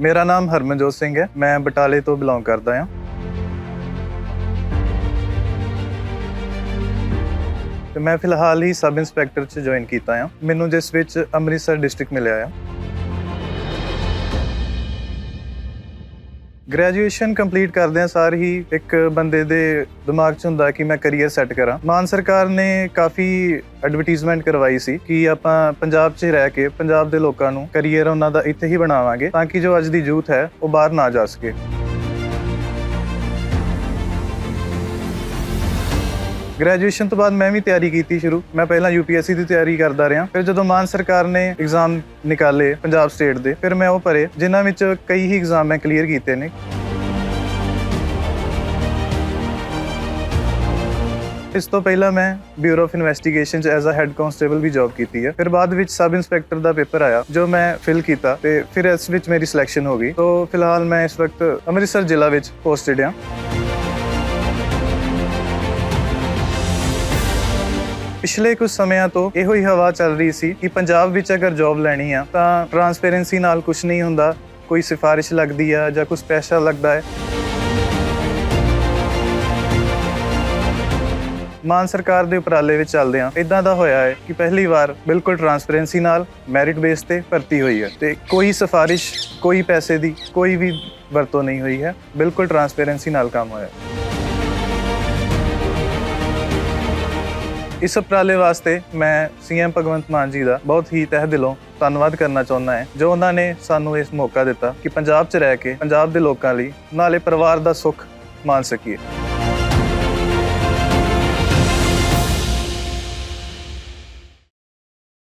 ਮੇਰਾ ਨਾਮ ਹਰਮਨਜੋਤ ਸਿੰਘ ਹੈ। ਮੈਂ ਬਟਾਲੇ ਤੋਂ ਬਿਲੋਂਗ ਕਰਦਾ ਹਾਂ। ਤੇ ਮੈਂ ਫਿਲਹਾਲ ਹੀ ਸਬ ਇੰਸਪੈਕਟਰ ਚ ਜੁਆਇਨ ਕੀਤਾ ਆ ਮੈਨੂੰ ਜਿਸ ਵਿੱਚ ਅੰਮ੍ਰਿਤਸਰ ਡਿਸਟ੍ਰਿਕਟ ਮਿਲਿਆ ਆ। ਗ੍ਰੈਜੂਏਸ਼ਨ ਕੰਪਲੀਟ ਕਰਦਿਆਂ ਸਾਰ ਹੀ ਇੱਕ ਬੰਦੇ ਦੇ ਦਿਮਾਗ 'ਚ ਹੁੰਦਾ ਕਿ ਮੈਂ ਕੈਰੀਅਰ ਸੈੱਟ ਕਰਾਂ। ਮਾਨ ਸਰਕਾਰ ਨੇ ਕਾਫੀ ਐਡਵਰਟਾਈਜ਼ਮੈਂਟ ਕਰਵਾਈ ਸੀ ਕਿ ਆਪਾਂ ਪੰਜਾਬ 'ਚ ਰਹਿ ਕੇ, ਪੰਜਾਬ ਦੇ ਲੋਕਾਂ ਨੂੰ ਕੈਰੀਅਰ ਉਹਨਾਂ ਦਾ ਇੱਥੇ ਹੀ ਬਣਾਵਾਂਗੇ ਤਾਂ ਕਿ ਜੋ ਅੱਜ ਦੀ ਯੂਥ ਹੈ, ਉਹ ਬਾਹਰ ਨਾ ਜਾ ਸਕੇ। ਗ੍ਰੈਜੂਏਸ਼ਨ ਤੋਂ ਬਾਅਦ ਮੈਂ ਵੀ ਤਿਆਰੀ ਕੀਤੀ ਸ਼ੁਰੂ। ਮੈਂ ਪਹਿਲਾਂ ਯੂਪੀਐਸਸੀ ਦੀ ਤਿਆਰੀ ਕਰਦਾ ਰਿਹਾ। ਫਿਰ ਜਦੋਂ ਮਾਨ ਸਰਕਾਰ ਨੇ ਐਗਜ਼ਾਮ ਨਿਕਾਲੇ ਪੰਜਾਬ ਸਟੇਟ ਦੇ, ਫਿਰ ਮੈਂ ਉਹ ਭਰੇ, ਜਿਨ੍ਹਾਂ ਵਿੱਚ ਕਈ ਹੀ ਐਗਜ਼ਾਮ ਮੈਂ ਕਲੀਅਰ ਕੀਤੇ ਨੇ। ਇਸ ਤੋਂ ਪਹਿਲਾਂ ਮੈਂ ਬਿਊਰੋ ਆਫ ਇਨਵੈਸਟੀਗੇਸ਼ਨ ਚ ਐਜ਼ ਅ ਹੈੱਡ ਕਨਸਟੇਬਲ ਵੀ ਜੌਬ ਕੀਤੀ ਹੈ ਫਿਰ ਬਾਅਦ ਵਿੱਚ ਸਬ ਇੰਸਪੈਕਟਰ ਦਾ ਪੇਪਰ ਆਇਆ, ਜੋ ਮੈਂ ਫਿਲ ਕੀਤਾ ਤੇ ਫਿਰ ਇਸ ਵਿੱਚ ਮੇਰੀ ਸਿਲੈਕਸ਼ਨ ਹੋ ਗਈ। ਤੋਂ, ਫਿਲਹਾਲ ਮੈਂ ਇਸ ਵਕਤ ਅੰਮ੍ਰਿਤਸਰ ਜ਼ਿਲ੍ਹਾ ਵਿੱਚ ਪੋਸਟਡ ਹਾਂ ਪਿਛਲੇ ਕੁਝ ਸਮਿਆਂ ਤੋਂ ਇਹੋ ਹੀ ਹਵਾ ਚੱਲ ਰਹੀ ਸੀ ਕਿ ਪੰਜਾਬ ਵਿੱਚ ਅਗਰ ਜੌਬ ਲੈਣੀ ਆ, ਤਾਂ ਟਰਾਂਸਪੇਰੈਂਸੀ ਨਾਲ ਕੁਝ ਨਹੀਂ ਹੁੰਦਾ। ਕੋਈ ਸਿਫਾਰਿਸ਼ ਲੱਗਦੀ ਆ ਜਾਂ ਕੁਝ ਪੈਸਾ ਲੱਗਦਾ ਹੈ। ਮਾਨ ਸਰਕਾਰ ਦੇ ਉਪਰਾਲੇ ਵਿੱਚ ਚੱਲਦੇ ਆ ਇਦਾਂ ਦਾ ਹੋਇਆ ਹੈ ਕਿ ਪਹਿਲੀ ਵਾਰ ਬਿਲਕੁਲ ਟਰਾਂਸਪੇਰੈਂਸੀ ਨਾਲ ਮੈਰਿਟ ਬੇਸ ਤੇ ਭਰਤੀ ਹੋਈ ਹੈ ਤੇ ਕੋਈ ਸਿਫਾਰਿਸ਼, ਕੋਈ ਪੈਸੇ ਦੀ ਕੋਈ ਵੀ ਵਰਤੋਂ ਨਹੀਂ ਹੋਈ ਹੈ। ਬਿਲਕੁਲ ਟਰਾਂਸਪੇਰੈਂਸੀ ਨਾਲ ਕੰਮ ਹੋਇਆ ਹੈ। ਇਸ ਉਪਰਾਲੇ ਵਾਸਤੇ ਮੈਂ ਸੀਐਮ ਭਗਵੰਤ ਮਾਨ ਜੀ ਦਾ ਬਹੁਤ ਹੀ ਤਹਿ ਦਿਲੋਂ ਧੰਨਵਾਦ ਕਰਨਾ ਚਾਹੁੰਦਾ ਹਾਂ, ਜੋ ਉਹਨਾਂ ਨੇ ਸਾਨੂੰ ਇਸ ਮੌਕਾ ਦਿੱਤਾ ਕਿ ਪੰਜਾਬ 'ਚ ਰਹਿ ਕੇ ਪੰਜਾਬ ਦੇ ਲੋਕਾਂ ਲਈ ਨਾਲੇ ਪਰਿਵਾਰ ਦਾ ਸੁੱਖ ਮਾਣ ਸਕੀਏ।